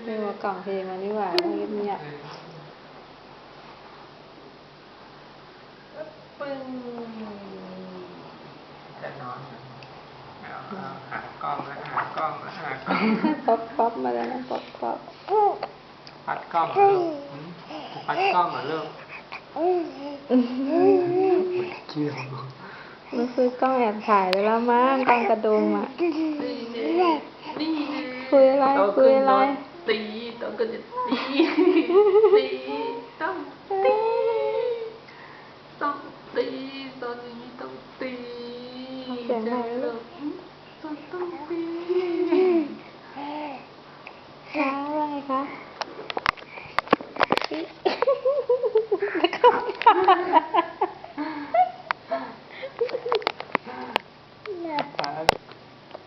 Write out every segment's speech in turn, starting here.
รอแย่งเหรอนี่แน่นี่แน่แย่งแย่งแย่งอืมฮัลโหลยังยังยังยังนี่ว่ากล่องเพลงมานี่หว่าเงียบเงียบปึ้งจะนอนเอาเอาหากล้องแล้วหากล้องแล้วหากล้องป๊อปป๊อปมาแล้วนะป๊อปป๊อปปัดกล้องเหรอลูกหืมปัดกล้องเหรอลูกเกี่ยวมันคือกล้องแอบถ่ายไปแล้วมั้งกล้องกระดุมอะคุยอะไรคุยอะไร ขึ้นโดนตีโตก็จะตีตีต้องตีต้องตีตอนนี้ต้องตีเสียงไหนลูกต้องต้องตีช้าว่าไงคะ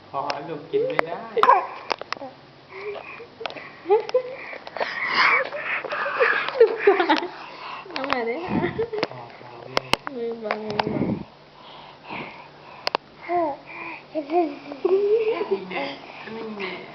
พอลูกกินไม่ได้ Đúng rồi Đúng rồi đấy hả Nguyên bằng nguyên bằng Hãy subscribe cho kênh Ghiền Mì Gõ Để không bỏ lỡ những video hấp dẫn